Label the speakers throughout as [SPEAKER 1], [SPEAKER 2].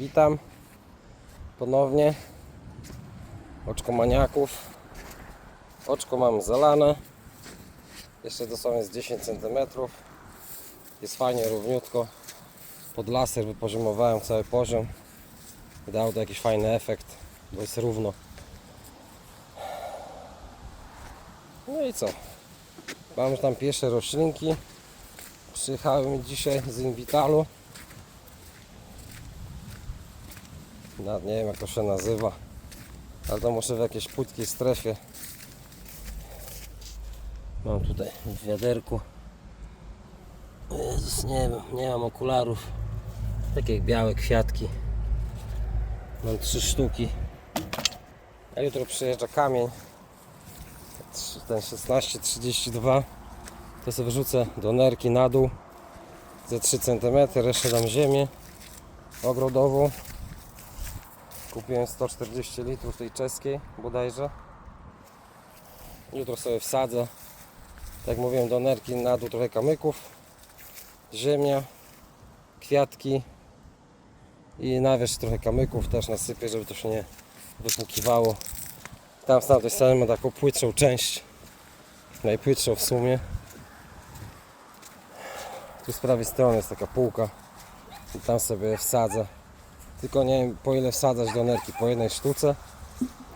[SPEAKER 1] Witam ponownie. Oczko maniaków. Oczko mam zalane. Jeszcze dosłownie z 10 cm. Jest fajnie, równiutko. Pod laser wypoziomowałem cały poziom. Dało to jakiś fajny efekt, bo jest równo. No i co? Mam już tam pierwsze roślinki. Przyjechały mi dzisiaj z Invitalu. Nawet nie wiem jak to się nazywa. Ale to muszę w jakiejś płytkiej strefie. Mam tutaj w wiaderku. Jezus, nie wiem, nie mam okularów. Takie białe kwiatki. Mam trzy sztuki. A jutro przyjeżdża kamień. Ten 1632. To sobie wrzucę do nerki na dół. Ze 3 cm, resztę dam ziemię ogrodową. Kupiłem 140 litrów tej czeskiej bodajże. Jutro sobie wsadzę. Tak jak mówiłem do nerki na dół trochę kamyków. Ziemia, kwiatki i na wierzch trochę kamyków też nasypię, żeby to się nie wypłukiwało. Tam z tamtej strony ma taką płytszą część. Najpłytszą w sumie. Tu z prawej strony jest taka półka. I tam sobie wsadzę. Tylko nie wiem po ile wsadzać do nerki. Po jednej sztuce.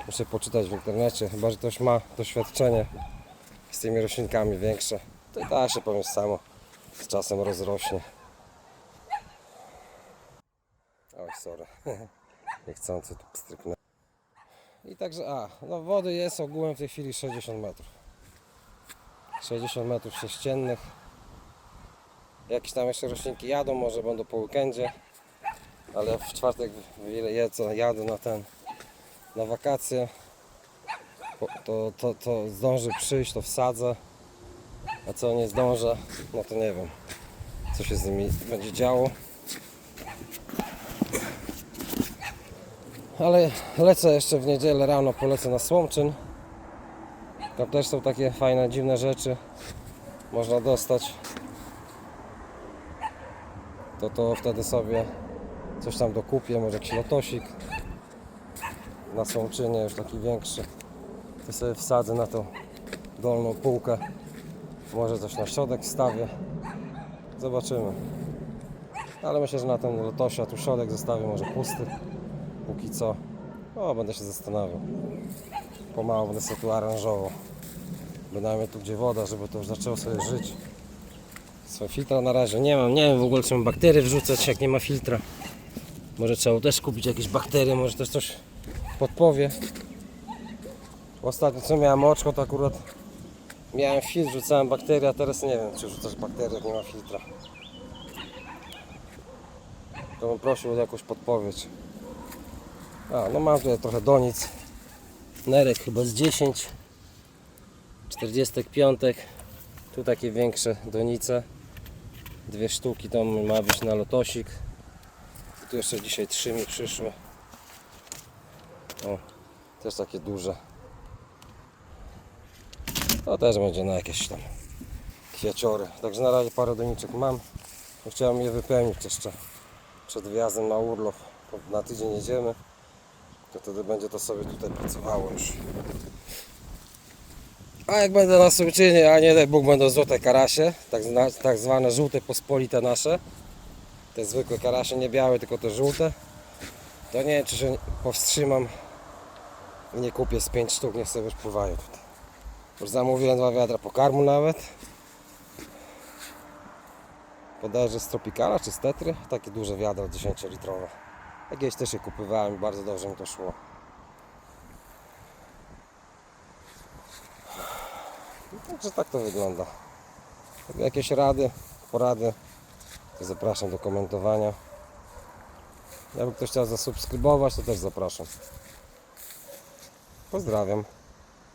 [SPEAKER 1] Muszę poczytać w internecie. Chyba, że ktoś ma doświadczenie z tymi roślinkami większe. To i tak się powiem samo. Z czasem rozrośnie. Oj, sorry. Niechcący tu pstryknę. I także, a, no wody jest ogółem w tej chwili 60 metrów. 60 metrów sześciennych. Jakieś tam jeszcze roślinki jadą, może będą po weekendzie. Ale w czwartek jedzą, jadę na ten, na wakacje. To, to, to zdąży przyjść, to wsadzę. A co nie zdążę, no to nie wiem, co się z nimi będzie działo. Ale lecę jeszcze w niedzielę rano, polecę na Słomczyn. Tam też są takie fajne, dziwne rzeczy. Można dostać. To to wtedy sobie coś tam dokupię, może jakiś lotosik. Na Słomczynie już taki większy. To sobie wsadzę na tą dolną półkę. Może coś na środek wstawię. Zobaczymy. Ale myślę, że na ten lotosia tu środek zostawię może pusty póki co. O, będę się zastanawiał. Pomału będę sobie tu aranżował. Bynajmniej tu gdzie woda, żeby to już zaczęło sobie żyć. Swoje filtra na razie nie mam. Nie wiem w ogóle czy mam bakterie wrzucać jak nie ma filtra. Może trzeba też kupić jakieś bakterie, może też coś podpowie. Ostatnio co miałem oczko to akurat miałem filtr, rzucałem bakterie, a teraz nie wiem czy rzucać bakterie nie ma filtra. To bym prosił o jakąś podpowiedź. A, no mam tutaj trochę donic. Nerek chyba z 10. 45. Tu takie większe donice. Dwie sztuki to ma być na lotosik. Tu jeszcze dzisiaj trzy mi przyszły. O, też takie duże. To też będzie na jakieś tam kwiaciory. Także na razie parę doniczek mam. Chciałem je wypełnić jeszcze przed wyjazdem na urlop. Na tydzień jedziemy to wtedy będzie to sobie tutaj pracowało już. A jak będę na Sumczynie, a nie daj Bóg będą złote karasie, tak, tak zwane żółte pospolite nasze, te zwykłe karasie, nie białe, tylko te żółte, to nie wiem czy się powstrzymam i nie kupię z 5 sztuk, niech sobie już pływają tutaj. Już zamówiłem dwa wiadra pokarmu nawet. Bodajże z Tropicala czy z Tetry, takie duże wiadra 10 litrowe. Jakieś też je kupywałem i bardzo dobrze mi to szło. Także tak to wygląda. Jak Jakieś rady, porady, to zapraszam do komentowania. Jakby ktoś chciał zasubskrybować, to też zapraszam. Pozdrawiam.